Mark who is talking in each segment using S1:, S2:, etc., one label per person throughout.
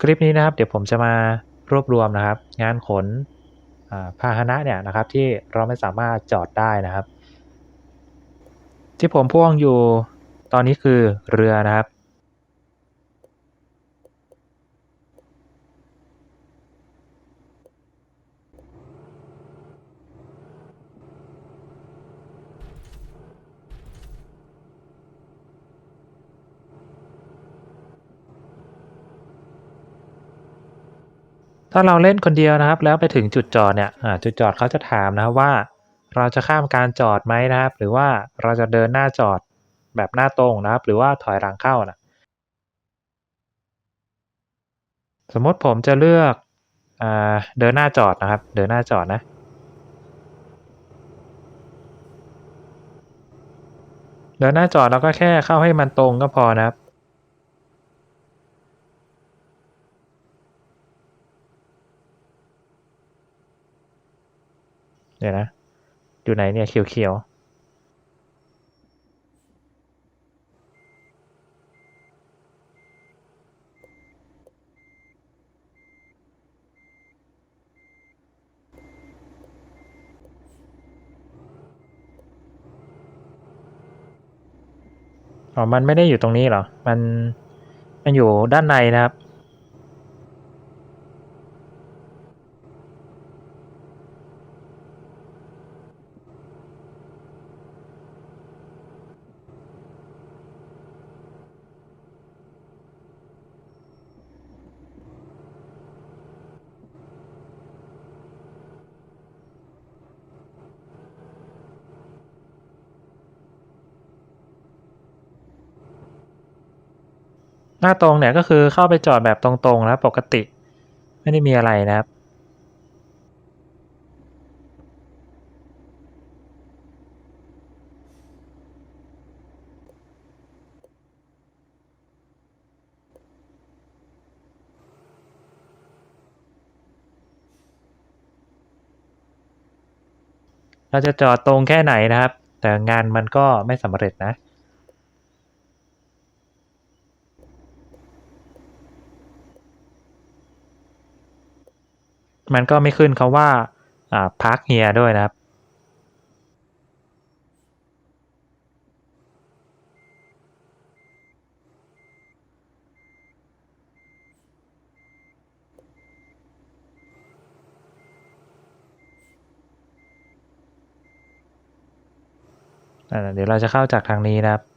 S1: คลิปนี้นะครับ เดี๋ยวผมจะมารวบรวมนะครับ งานขนพาหนะเนี่ยนะครับที่เราไม่สามารถจอดได้นะครับ ที่ผมพ่วงอยู่ตอนนี้คือเรือนะครับ ถ้าเราเล่นคนเดียวนะครับ แล้วไปถึงจุดจอดเนี่ยจุดจอดเขาจะถามนะครับว่า เราจะข้ามการจอดไหมนะครับ หรือว่าเราจะเดินหน้าจอดแบบหน้าตรงนะครับ หรือว่าถอยหลังเข้านะสมมติผมจะเลือกอเดินหน้าจอดนะครับ เดินหน้าจอดนะ เดินหน้าจอดเราก็แค่เข้าให้มันตรงก็พอนะครับ เดี๋ยวนะ อยู่ไหนเนี่ยเขียวๆอ๋อ มันไม่ได้อยู่ตรงนี้หรอ มัน มันอยู่ด้านในนะครับ น้าตรงเนี่ยก็คือเข้าไปจอดแบบตรงๆนะปกติ ไม่ได้มีอะไรนะครับเราจะจอดตรงแค่ไหนนะครับ แต่งานมันก็ไม่สำเร็จนะ มันก็ไม่ขึ้นคาว่าอ่าพักเฮียด้วยนะครับ เดี๋ยวเราจะเข้าจากทางนี้นะครับ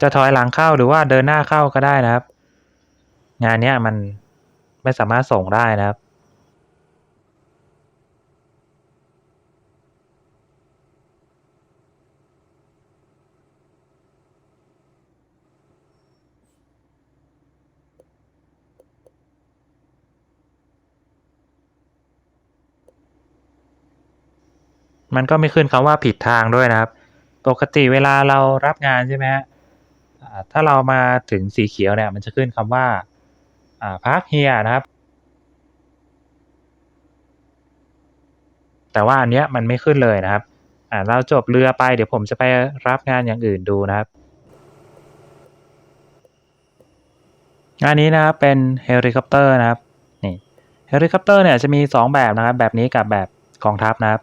S1: จะถอยหลังเข้าหรือว่าเดินหน้าเข้าก็ได้นะครับ งานเนี้ยมันไม่สามารถส่งได้นะครับ มันก็ไม่ขึ้นคำว่าผิดทางด้วยนะครับ ปกติเวลาเรารับงานใช่ไหมฮะ ถ้าเรามาถึงสีเขียวเนี่ยมันจะขึ้นคำว่าพักเฮียนะครับ แต่ว่าอันเนี้ยมันไม่ขึ้นเลยนะครับอ่าเราจบเรือไปเดี๋ยวผมจะไปรับงานอย่างอื่นดูนะครับ งานนี้นะครับเป็นเฮลิคอปเตอร์นะครับนี่เฮลิคอปเตอร์เนี่ยจะมีสองแบบนะครับ แบบนี้กับแบบกองทัพนะครับ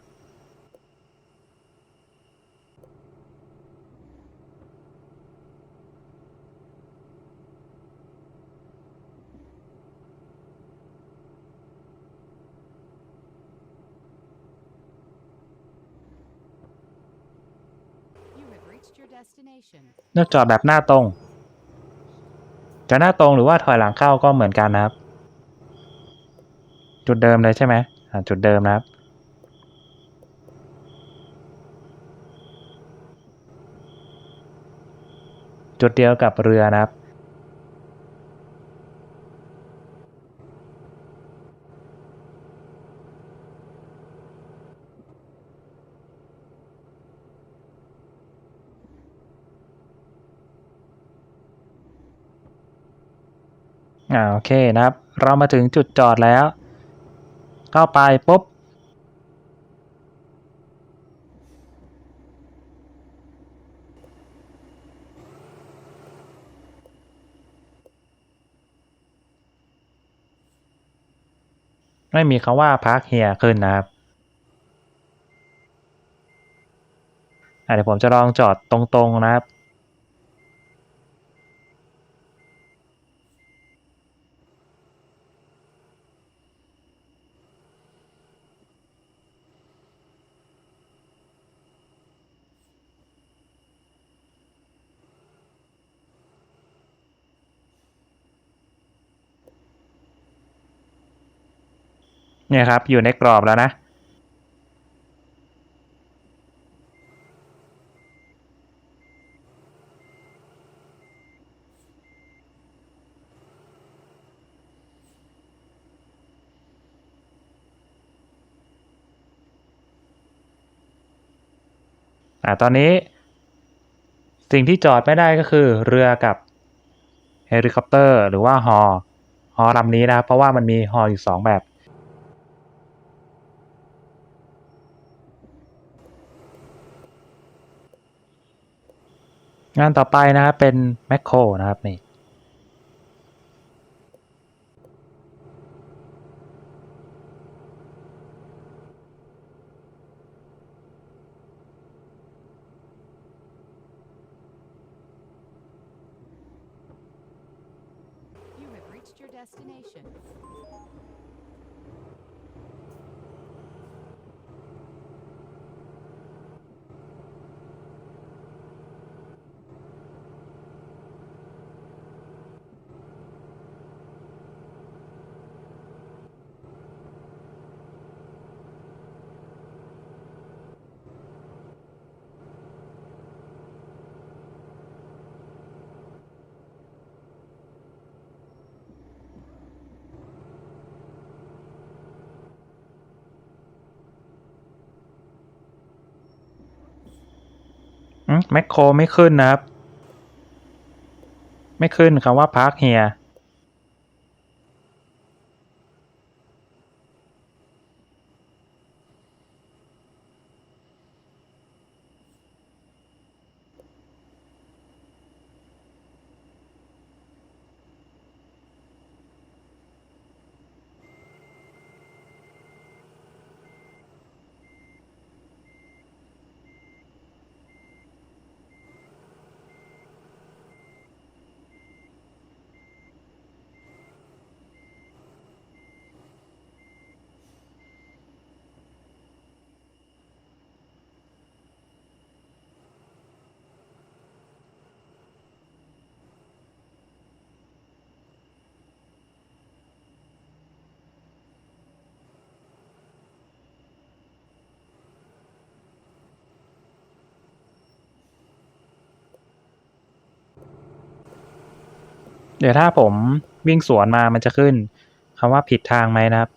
S1: เลือกจอดแบบหน้าตรง จะหน้าตรงหรือว่าถอยหลังเข้าก็เหมือนกันนะครับ จุดเดิมเลยใช่ไหมจุดเดิมนะครับจุดเดียวกับเรือนะครับ อ่าโอเคนะครับ เรามาถึงจุดจอดแล้ว เข้าไปปุ๊บไม่มีคำว่าพักเฮียขึ้นนะครับเดี๋ยวผมจะลองจอดตรงๆนะครับ เนี่ยครับ อยู่ในกรอบแล้วนะ อ่าตอนนี้ สิ่งที่จอดไม่ได้ก็คือเรือกับเฮลิคอปเตอร์หรือว่าฮอฮอลำนี้นะ เพราะว่ามันมีฮออยู่สองแบบ งานต่อไปนะครับเป็นแมคโครนะครับนี่ แมคโครไม่ขึ้นนะครับ ไม่ขึ้นคำว่าพาร์คเฮีย เดี๋ยวถ้าผมวิ่งสวนมามันจะขึ้นคำว่าผิดทางไหมนะครับ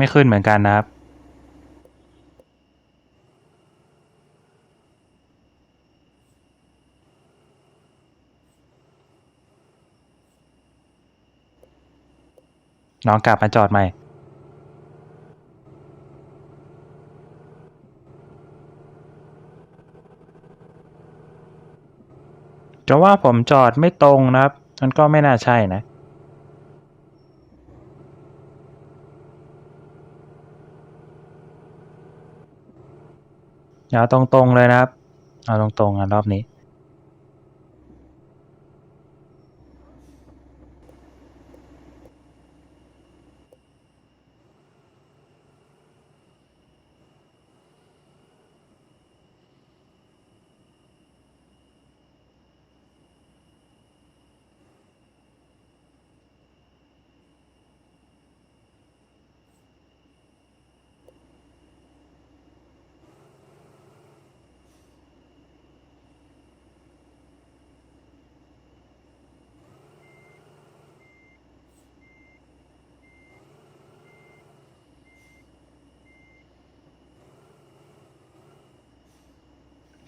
S1: ไม่ขึ้นเหมือนกันนะครับ น้องกลับมาจอดใหม่จะว่าผมจอดไม่ตรงนะครับมันก็ไม่น่าใช่นะ เอาตรงๆเลยนะครับ เอาตรงๆนะรอบนี้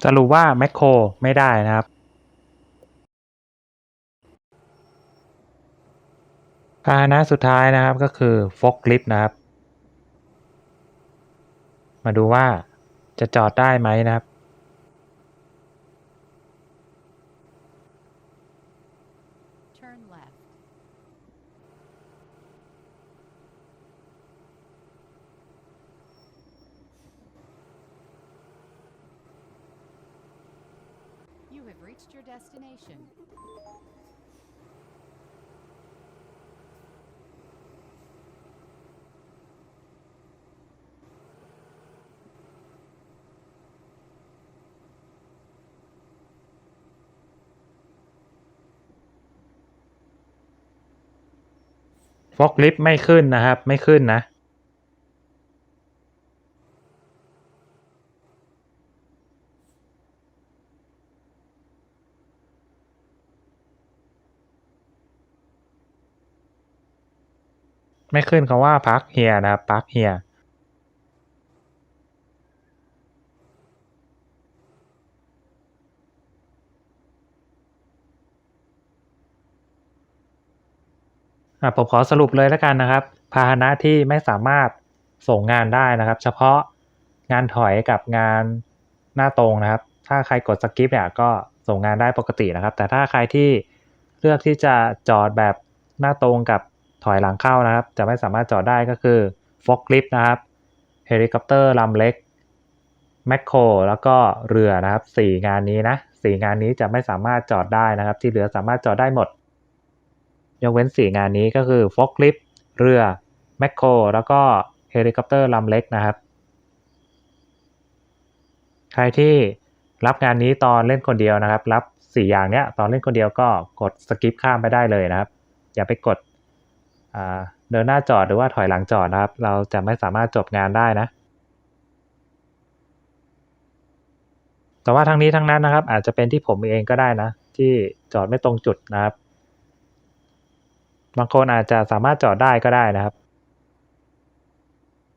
S1: สรุปว่าแมคโครไม่ได้นะครับ พาหนะสุดท้ายนะครับก็คือฟกลิฟนะครับ มาดูว่าจะจอดได้ไหมนะครับ
S2: reached your destination.
S1: ฟอกลิฟต์ไม่ขึ้นนะครับ ไม่ขึ้นนะ ไม่ขึ้นคำว่าพักเฮียนะครับพักเฮียอะผมขอสรุปเลยแล้วกันนะครับ พาหนะที่ไม่สามารถส่งงานได้นะครับ เฉพาะงานถอยกับงานหน้าตรงนะครับ ถ้าใครกดสกิปเนี่ยก็ส่งงานได้ปกตินะครับ แต่ถ้าใครที่เลือกที่จะจอดแบบหน้าตรงกับ ถอยหลังเข้านะครับ จะไม่สามารถจอดได้ก็คือฟอกลิฟนะครับเฮลิคอปเตอร์ลำเล็กแมคโครแล้วก็เรือนะครับสี่งานนี้นะสี่งานนี้จะไม่สามารถจอดได้นะครับ ที่เหลือสามารถจอดได้หมด ยกเว้นสี่งานนี้ก็คือฟอกลิฟเรือแมคโครแล้วก็เฮลิคอปเตอร์ลำเล็กนะครับ ใครที่รับงานนี้ตอนเล่นคนเดียวนะครับ รับสี่อย่างเนี้ยตอนเล่นคนเดียวก็กดสกิปข้ามไปได้เลยนะครับ อย่าไปกด เดินหน้าจอดหรือว่าถอยหลังจอดนะครับ เราจะไม่สามารถจบงานได้นะ แต่ว่าทั้งนี้ทั้งนั้นนะครับ อาจจะเป็นที่ผมเองก็ได้นะ ที่จอดไม่ตรงจุดนะครับ บางคนอาจจะสามารถจอดได้ก็ได้นะครับ